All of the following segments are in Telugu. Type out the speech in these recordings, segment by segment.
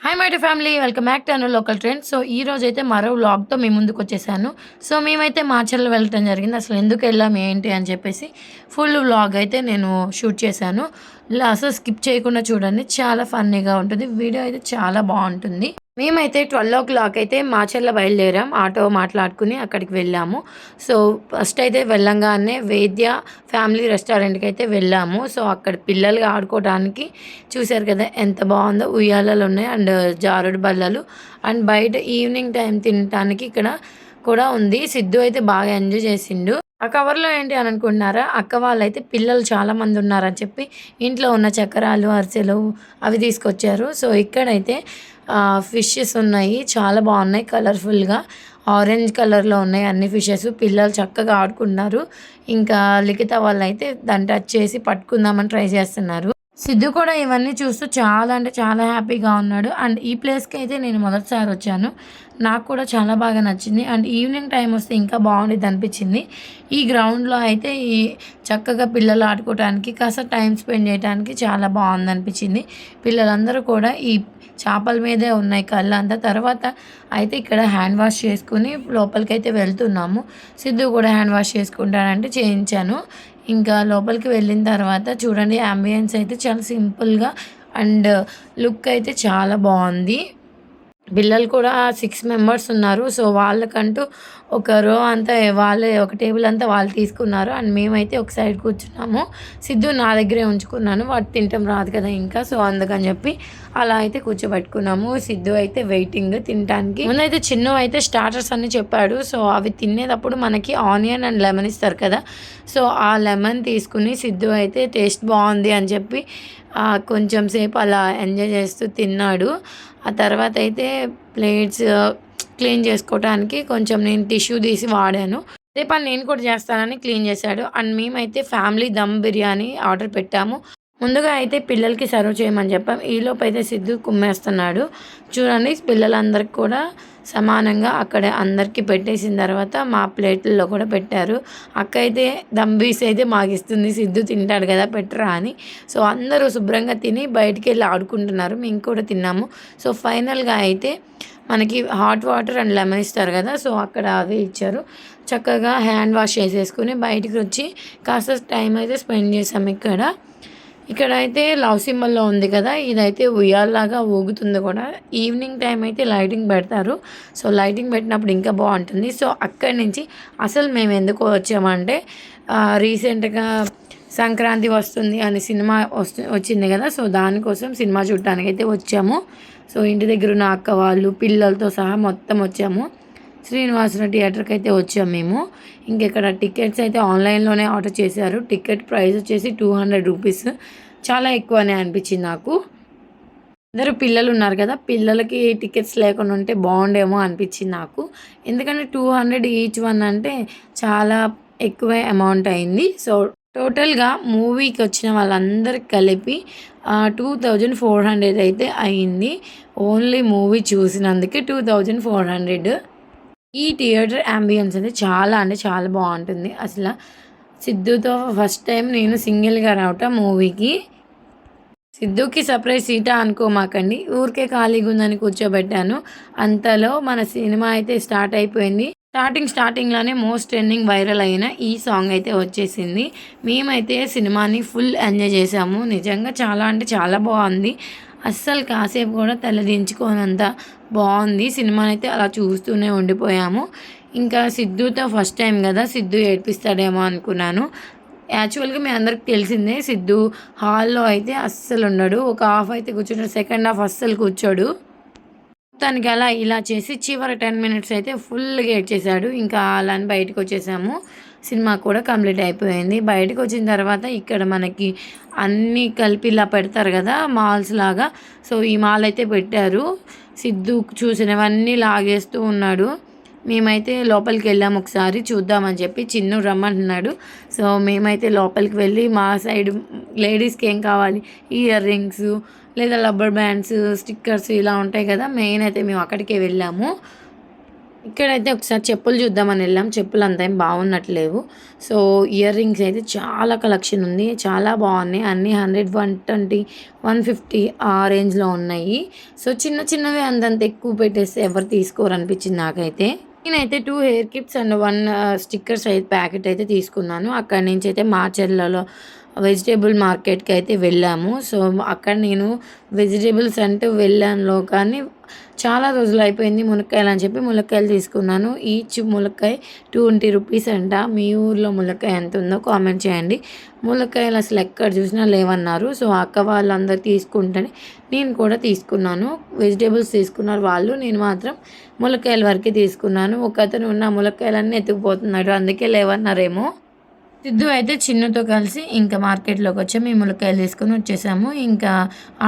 Hi my family welcome back to Anu local trend so ఈ రోజు అయితే మరో వ్లాగ్తో మీ ముందుకు వచ్చేసాను సో మేమైతే మాచర్లు వెళ్ళటం జరిగింది. అసలు ఎందుకు వెళ్ళాం ఏంటి అని చెప్పేసి ఫుల్ వ్లాగ్ అయితే నేను షూట్ చేశాను. అసలు స్కిప్ చేయకుండా చూడండి. చాలా ఫన్నీగా ఉంటుంది. వీడియో అయితే చాలా బాగుంటుంది. మేమైతే ట్వెల్వ్ ఓ క్లాక్ అయితే మాచర్ల బయలుదేరాం. ఆటో మాట్లాడుకుని అక్కడికి వెళ్ళాము. సో ఫస్ట్ అయితే వెళ్ళంగానే వేద్య ఫ్యామిలీ రెస్టారెంట్కి అయితే వెళ్ళాము. సో అక్కడ పిల్లలు ఆడుకోవడానికి చూశారు కదా ఎంత బాగుందో ఉయ్యాలలు ఉన్నాయి అండ్ జారుడు బల్లలు. అండ్ బయట ఈవినింగ్ టైం తినడానికి ఇక్కడ కూడా ఉంది. సిద్ధు అయితే బాగా ఎంజాయ్ చేసిండు. ఆ కవర్లో ఏంటి అని అనుకుంటున్నారా? అక్క వాళ్ళైతే పిల్లలు చాలా మంది ఉన్నారని చెప్పి ఇంట్లో ఉన్న చక్రాలు అరిసెలు అవి తీసుకొచ్చారు. సో ఇక్కడైతే ఫిషెస్ ఉన్నాయి. చాలా బాగున్నాయి. కలర్ఫుల్గా. ఆరెంజ్ కలర్లో ఉన్నాయి అన్ని ఫిషెస్. పిల్లలు చక్కగా ఆడుకుంటున్నారు. ఇంకా లిఖిత వాళ్ళు అయితే దాన్ని టచ్ చేసి పట్టుకుందామని ట్రై చేస్తున్నారు. సిద్ధు కూడా ఇవన్నీ చూస్తూ చాలా అంటే చాలా హ్యాపీగా ఉన్నాడు. అండ్ ఈ ప్లేస్కి అయితే నేను మొదటిసారి వచ్చాను. నాకు కూడా చాలా బాగా నచ్చింది. అండ్ ఈవినింగ్ టైం వస్తే ఇంకా బాగుండేది అనిపించింది. ఈ గ్రౌండ్లో అయితే ఈ చక్కగా పిల్లలు ఆడుకోవడానికి కాస్త టైం స్పెండ్ చేయడానికి చాలా బాగుంది అనిపించింది. పిల్లలందరూ కూడా ఈ చేపల మీదే ఉన్నాయి కళ్ళు అంతా తర్వాత అయితే ఇక్కడ హ్యాండ్ వాష్ చేసుకుని లోపలికి అయితే వెళ్తున్నాము. సిద్ధు కూడా హ్యాండ్ వాష్ చేసుకుంటానంటే చేయించాను. ఇంకా లోపలికి వెళ్ళిన తర్వాత చూడండి అంబియన్స్ అయితే చాలా సింపుల్గా అండ్ లుక్ అయితే చాలా బాగుంది. పిల్లలు కూడా సిక్స్ మెంబర్స్ ఉన్నారు. సో వాళ్ళకంటూ ఒక రో అంతా వాళ్ళే ఒక టేబుల్ అంతా వాళ్ళు తీసుకున్నారు. అండ్ మేమైతే ఒక సైడ్ కూర్చున్నాము. సిద్ధు నా దగ్గరే ఉంచుకున్నాను. వాటి తింటాం రాదు కదా ఇంకా. సో అందుకని చెప్పి అలా అయితే కూర్చోబెట్టుకున్నాము. సిద్ధు అయితే వెయిటింగ్ తినడానికి ముందైతే చిన్న అయితే స్టార్టర్స్ అన్ని చెప్పాడు. సో అవి తినేటప్పుడు మనకి ఆనియన్ అండ్ లెమన్ ఇస్తారు కదా. సో ఆ లెమన్ తీసుకుని సిద్ధు అయితే టేస్ట్ బాగుంది అని చెప్పి కొంచెం సేపు అలా ఎంజాయ్ చేస్తూ తిన్నాడు. ఆ తర్వాత అయితే ప్లేట్స్ క్లీన్ చేసుకోవడానికి కొంచెం నేను టిష్యూ తీసి వాడాను. రేపు నేను కూడా చేస్తానని క్లీన్ చేశాడు. అండ్ మేమైతే ఫ్యామిలీ దమ్ బిర్యానీ ఆర్డర్ పెట్టాము. ముందుగా అయితే పిల్లలకి సర్వ్ చేయమని చెప్పాం. ఈలోపు అయితే సిద్ధు కుమ్మేస్తున్నాడు. చూడండి పిల్లలందరికి కూడా సమానంగా అక్కడ అందరికీ పెట్టేసిన తర్వాత మా ప్లేట్లలో కూడా పెట్టారు. అక్క అయితే దంబీస్ అయితే మాకు ఇస్తుంది సిద్ధు తింటాడు కదా పెట్టరా అని. సో అందరూ శుభ్రంగా తిని బయటికి వెళ్ళి ఆడుకుంటున్నారు. మేము కూడా తిన్నాము. సో ఫైనల్గా అయితే మనకి హాట్ వాటర్ అండ్ లెమన్ ఇస్తారు కదా సో అక్కడ అవి ఇచ్చారు. చక్కగా హ్యాండ్ వాష్ చేసేసుకుని బయటికి వచ్చి కాస్త టైం అయితే స్పెండ్ చేసాము ఇక్కడ. ఇక్కడ అయితే లవ్ సింబల్లో ఉంది కదా ఇదైతే ఉయ్యాల్లాగా ఊగుతుంది కూడా. ఈవినింగ్ టైం అయితే లైటింగ్ పెడతారు. సో లైటింగ్ పెట్టినప్పుడు ఇంకా బాగుంటుంది. సో అక్కడి నుంచి అసలు మేము ఎందుకు వచ్చామంటే రీసెంట్గా సంక్రాంతి వస్తుంది అని సినిమా వస్తు వచ్చింది కదా సో దానికోసం సినిమా చూడటానికి అయితే వచ్చాము. సో ఇంటి దగ్గర ఉన్న అక్క వాళ్ళు పిల్లలతో సహా మొత్తం వచ్చాము. శ్రీనివాసరావు థియేటర్కి అయితే వచ్చాము మేము. ఇంకెక్కడ టికెట్స్ అయితే ఆన్లైన్లోనే ఆర్డర్ చేశారు. టికెట్ ప్రైస్ వచ్చేసి టూ హండ్రెడ్ రూపీస్. చాలా ఎక్కువనే అనిపించింది నాకు. అందరూ పిల్లలు ఉన్నారు కదా పిల్లలకి టికెట్స్ లేకుండా ఉంటే బాగుండేమో అనిపించింది నాకు. ఎందుకంటే టూ హండ్రెడ్ ఈచ్ వన్ అంటే చాలా ఎక్కువ అమౌంట్ అయింది. సో టోటల్గా మూవీకి వచ్చిన వాళ్ళందరికి కలిపి టూ థౌజండ్ ఫోర్ హండ్రెడ్ అయితే అయింది. ఓన్లీ మూవీ చూసినందుకే టూ థౌజండ్ ఫోర్ హండ్రెడ్. ఈ థియేటర్ అంబియన్స్ అయితే చాలా అంటే చాలా బాగుంటుంది. అసలు సిద్ధుతో ఫస్ట్ టైం నేను సింగిల్గా రావటం మూవీకి సిద్ధుకి సర్ప్రైజ్ సీటా అనుకోమాకండి. ఊరికే ఖాళీగా ఉందని కూర్చోబెట్టాను. అంతలో మన సినిమా అయితే స్టార్ట్ అయిపోయింది. స్టార్టింగ్ స్టార్టింగ్లోనే మోస్ట్ ట్రెండింగ్ వైరల్ అయిన ఈ సాంగ్ అయితే వచ్చేసింది. మేమైతే సినిమాని ఫుల్ ఎంజాయ్ చేసాము. నిజంగా చాలా అంటే చాలా బాగుంది. అస్సలు కాసేపు కూడా తలదించుకోనంత బాగుంది. సినిమాని అయితే అలా చూస్తూనే ఉండిపోయాము. ఇంకా సిద్ధుతో ఫస్ట్ టైం కదా సిద్ధు ఏడిపిస్తాడేమో అనుకున్నాను. యాక్చువల్గా మీ అందరికి తెలిసిందే సిద్ధు హాల్లో అయితే అస్సలు ఉండడు. ఒక హాఫ్ అయితే కూర్చుంటాడు సెకండ్ హాఫ్ అస్సలు కూర్చోడు. మొత్తానికి అలా ఇలా చేసి చివరి టెన్ మినిట్స్ అయితే ఫుల్గా చేశాడు. ఇంకా అలా అని బయటకు వచ్చేసాము. సినిమా కూడా కంప్లీట్ అయిపోయింది. బయటకు వచ్చిన తర్వాత ఇక్కడ మనకి అన్నీ కలిపి ఇలా పెడతారు కదా మాల్స్ లాగా. సో ఈ మాల్ అయితే పెట్టారు. సిద్ధు చూసినవన్నీ లాగేస్తూ ఉన్నాడు. మేమైతే లోపలికి వెళ్ళాము ఒకసారి చూద్దామని చెప్పి చిన్ను రమ్మంటున్నాడు. సో మేమైతే లోపలికి వెళ్ళి మా సైడ్ లేడీస్కి ఏం కావాలి? ఇయర్ రింగ్స్ లేదా రబ్బర్ బ్యాండ్స్ స్టిక్కర్స్ ఇలా ఉంటాయి కదా మెయిన్ అయితే మేము అక్కడికే వెళ్ళాము. ఇక్కడైతే ఒకసారి చెప్పులు చూద్దామని వెళ్ళాం. చెప్పులు అంత ఏం బాగున్నట్లేవు. సో ఇయర్ రింగ్స్ అయితే చాలా కలెక్షన్ ఉంది. చాలా బాగున్నాయి. అన్నీ hundred one twenty one fifty ఆ రేంజ్లో ఉన్నాయి. సో చిన్న చిన్నవి అంతంత ఎక్కువ పెట్టేస్తే ఎవరు తీసుకోరు అనిపించింది నాకైతే. నేనైతే two hair clips and one stickers అయితే ప్యాకెట్ అయితే తీసుకున్నాను. అక్కడి నుంచి అయితే మాచర్లలో వెజిటేబుల్ మార్కెట్కి అయితే వెళ్ళాము. సో అక్కడ నేను వెజిటేబుల్స్ అంటూ వెళ్ళాను కానీ చాలా రోజులు అయిపోయింది మునక్కాయలు అని చెప్పి ములక్కాయలు తీసుకున్నాను. ఈచ్ మునక్కాయ ట్వంటీ రూపీస్ అంట. మీ ఊర్లో మునక్కాయ ఎంత ఉందో కామెంట్ చేయండి. మునక్కాయలు అసలు ఎక్కడ చూసినా లేవన్నారు. సో అక్క వాళ్ళందరూ తీసుకుంటేనే నేను కూడా తీసుకున్నాను. వెజిటేబుల్స్ తీసుకున్నారు వాళ్ళు. నేను మాత్రం మునక్కాయల వరకే తీసుకున్నాను. ఒక అతను ఉన్న మునక్కాయలన్నీ ఎత్తుకుపోతున్నాడు. అందుకే లేవన్నారేమో. సిద్ధు అయితే చిన్నుతో కలిసి ఇంకా మార్కెట్లోకి వచ్చాము. ఈ ములక్కాయలు తీసుకొని వచ్చేసాము. ఇంకా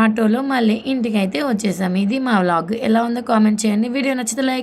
ఆటోలో మళ్ళీ ఇంటికి అయితే వచ్చేసాము. ఇది మా వ్లాగ్. ఎలా ఉందో కామెంట్ చేయండి. వీడియో నచ్చితే లైక్